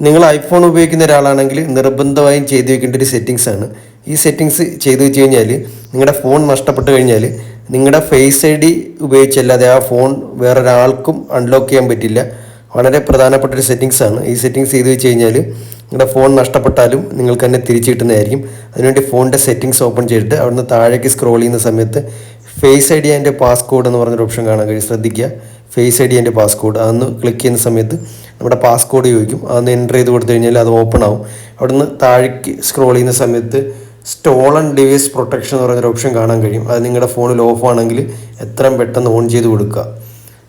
നിങ്ങൾ ഐഫോൺ ഉപയോഗിക്കുന്ന ഒരാളാണെങ്കിൽ നിർബന്ധമായും ചെയ്തു വെക്കേണ്ട ഒരു സെറ്റിങ്സ് ആണ്. ഈ സെറ്റിങ്സ് ചെയ്തു വെച്ച് കഴിഞ്ഞാൽ നിങ്ങളുടെ ഫോൺ നഷ്ടപ്പെട്ട് കഴിഞ്ഞാൽ നിങ്ങളുടെ ഫേസ് ഐ ഡി ഉപയോഗിച്ചല്ലാതെ ആ ഫോൺ വേറൊരാൾക്കും അൺലോക്ക് ചെയ്യാൻ പറ്റില്ല. വളരെ പ്രധാനപ്പെട്ട ഒരു സെറ്റിങ്സ് ആണ്. ഈ സെറ്റിങ്സ് ചെയ്തു വെച്ച് കഴിഞ്ഞാൽ നിങ്ങളുടെ ഫോൺ നഷ്ടപ്പെട്ടാലും നിങ്ങൾക്ക് തന്നെ തിരിച്ചു കിട്ടുന്നതായിരിക്കും. അതിനുവേണ്ടി ഫോണിന്റെ സെറ്റിങ്സ് ഓപ്പൺ ചെയ്തിട്ട് അവിടുന്ന് താഴേക്ക് സ്ക്രോൾ ചെയ്യുന്ന സമയത്ത് face I D and passcode എന്ന് പറഞ്ഞൊരു ഓപ്ഷൻ കാണാൻ കഴിയും. ശ്രദ്ധിക്കുക. Face I D and passcode അതൊന്ന് ക്ലിക്ക് ചെയ്യുന്ന സമയത്ത് നമ്മുടെ പാസ്കോഡ് ചോദിക്കും. അതൊന്ന് എന്റർ ചെയ്ത് കൊടുത്തു കഴിഞ്ഞാൽ അത് ഓപ്പൺ ആവും. അവിടുന്ന് താഴേക്ക് സ്ക്രോൾ ചെയ്യുന്ന സമയത്ത് സ്റ്റോളൺ ഡിവൈസ് പ്രൊട്ടക്ഷൻ എന്ന് പറയുന്നൊരു ഓപ്ഷൻ കാണാൻ കഴിയും. അത് നിങ്ങളുടെ ഫോണിൽ ഓഫ് ആണെങ്കിൽ എത്രയും പെട്ടെന്ന് ഓൺ ചെയ്ത് കൊടുക്കുക.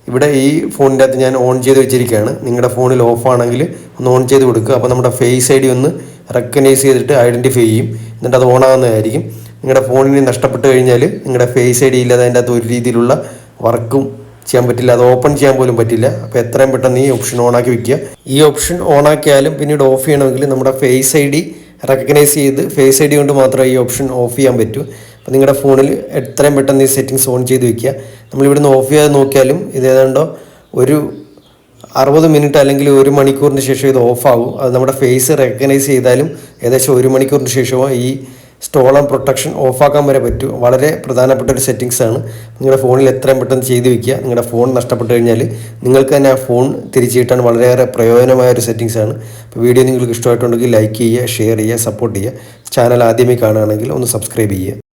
ഇവിടെ ഈ ഫോണിന്റെ അകത്ത് ഞാൻ ഓൺ ചെയ്ത് വെച്ചിരിക്കുകയാണ്. നിങ്ങളുടെ ഫോണിൽ ഓഫ് ആണെങ്കിൽ ഒന്ന് ഓൺ ചെയ്ത് കൊടുക്കുക. അപ്പോൾ നമ്മുടെ ഫേസ് ഐ ഡി ഒന്ന് റെക്കഗ്നൈസ് ചെയ്തിട്ട് ഐഡന്റിഫൈ ചെയ്യും. എന്നിട്ട് അത് ഓൺ ആകുന്നതായിരിക്കും. നിങ്ങളുടെ ഫോണിന് നഷ്ടപ്പെട്ട് കഴിഞ്ഞാൽ നിങ്ങളുടെ ഫേസ് ഐ ഡി ഇല്ലാതെ അതിന്റെ അകത്ത് ഒരു രീതിയിലുള്ള വർക്കും ചെയ്യാൻ പറ്റില്ല. അത് ഓപ്പൺ ചെയ്യാൻ പോലും പറ്റില്ല. അപ്പോൾ എത്രയും പെട്ടെന്ന് ഈ ഓപ്ഷൻ ഓണാക്കി വെക്കുക. ഈ ഓപ്ഷൻ ഓണാക്കിയാലും പിന്നീട് ഓഫ് ചെയ്യണമെങ്കിൽ നമ്മുടെ ഫേസ് ഐ ഡി റെക്കഗ്നൈസ് ചെയ്ത് ഫേസ് ഐ ഡി കൊണ്ട് മാത്രമേ ഈ ഓപ്ഷൻ ഓഫ് ചെയ്യാൻ പറ്റൂ. അപ്പോൾ നിങ്ങളുടെ ഫോണിൽ എത്രയും പെട്ടെന്ന് ഈ സെറ്റിങ്സ് ഓൺ ചെയ്ത് വെക്കുക. നമ്മൾ നിന്ന് ഓഫ് ചെയ്യാതെ നോക്കിയാലും ഇത് ഏതാണ്ടോ ഒരു അറുപത് മിനിറ്റ് അല്ലെങ്കിൽ ഒരു മണിക്കൂറിന് ശേഷം ഇത് ഓഫ് ആവും. അത് നമ്മുടെ ഫേസ് റെക്കഗ്നൈസ് ചെയ്താലും ഏകദേശം ഒരു മണിക്കൂറിന് ശേഷമോ ഈ സ്റ്റോളൺ പ്രൊട്ടക്ഷൻ ഓഫാക്കാൻ വരെ പറ്റും. വളരെ പ്രധാനപ്പെട്ട ഒരു സെറ്റിങ്സ് ആണ്. നിങ്ങളുടെ ഫോണിൽ എത്രയും പെട്ടെന്ന് ചെയ്ത് വെക്കുക. നിങ്ങളുടെ ഫോൺ നഷ്ടപ്പെട്ട് കഴിഞ്ഞാൽ നിങ്ങൾക്ക് തന്നെ ആ ഫോൺ തിരിച്ചു കിട്ടാൻ വളരെയേറെ പ്രയോജനമായ ഒരു സെറ്റിങ്സ് ആണ്. അപ്പോൾ വീഡിയോ നിങ്ങൾക്ക് ഇഷ്ടമായിട്ടുണ്ടെങ്കിൽ ലൈക്ക് ചെയ്യുക ഷെയർ ചെയ്യുക സപ്പോർട്ട് ചെയ്യുക. ചാനൽ ആദ്യമേ കാണുകയാണെങ്കിൽ ഒന്ന് സബ്സ്ക്രൈബ് ചെയ്യുക.